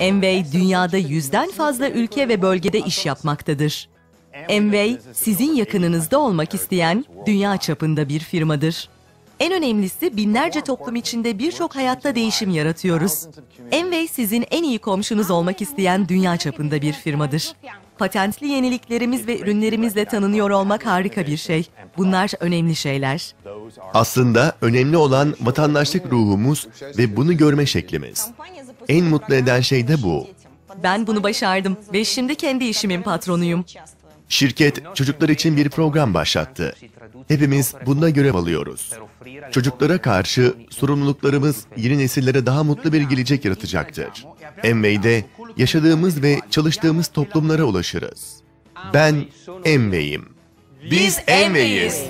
Envey dünyada yüzden fazla ülke ve bölgede iş yapmaktadır. Envey, sizin yakınınızda olmak isteyen dünya çapında bir firmadır. En önemlisi binlerce toplum içinde birçok hayatta değişim yaratıyoruz. Envey sizin en iyi komşunuz olmak isteyen dünya çapında bir firmadır. Patentli yeniliklerimiz ve ürünlerimizle tanınıyor olmak harika bir şey. Bunlar önemli şeyler. Aslında önemli olan vatandaşlık ruhumuz ve bunu görme şeklimiz. En mutlu eden şey de bu. Ben bunu başardım ve şimdi kendi işimin patronuyum. Şirket çocuklar için bir program başlattı. Hepimiz bunda görev alıyoruz. Çocuklara karşı sorumluluklarımız yeni nesillere daha mutlu bir gelecek yaratacaktır. Envey'de yaşadığımız ve çalıştığımız toplumlara ulaşırız. Ben Envey'im. Biz Envey'iz.